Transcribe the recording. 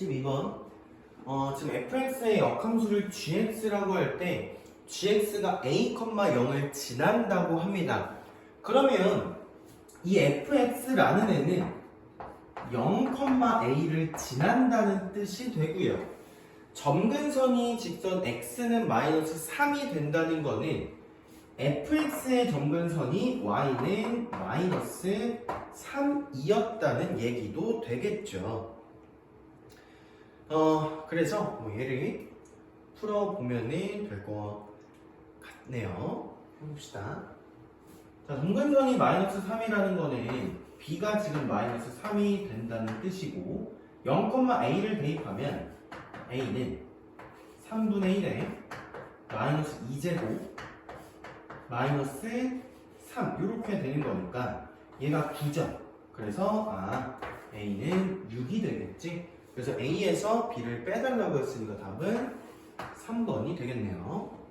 12번. 어, 지금 fx의 역함수를 gx라고 할 때 gx가 a, 0을 지난다고 합니다. 그러면 이 fx라는 애는 0,a를 지난다는 뜻이 되고요. 점근선이 직선 x는 마이너스 3이 된다는 거는 fx의 점근선이 y는 마이너스 3이었다는 얘기도 되겠죠. 어, 그래서 뭐 얘를 풀어보면 될 것 같네요. 해봅시다. 자, 점근선이 마이너스 3이라는 거는 b가 지금 마이너스 3이 된다는 뜻이고 0,a를 대입하면 a는 3분의 1에 마이너스 2제곱 마이너스 3 이렇게 되는 거니까 얘가 9점 그래서 아 a는 6이 되겠지 그래서 a에서 b를 빼달라고 했으니까 답은 3번이 되겠네요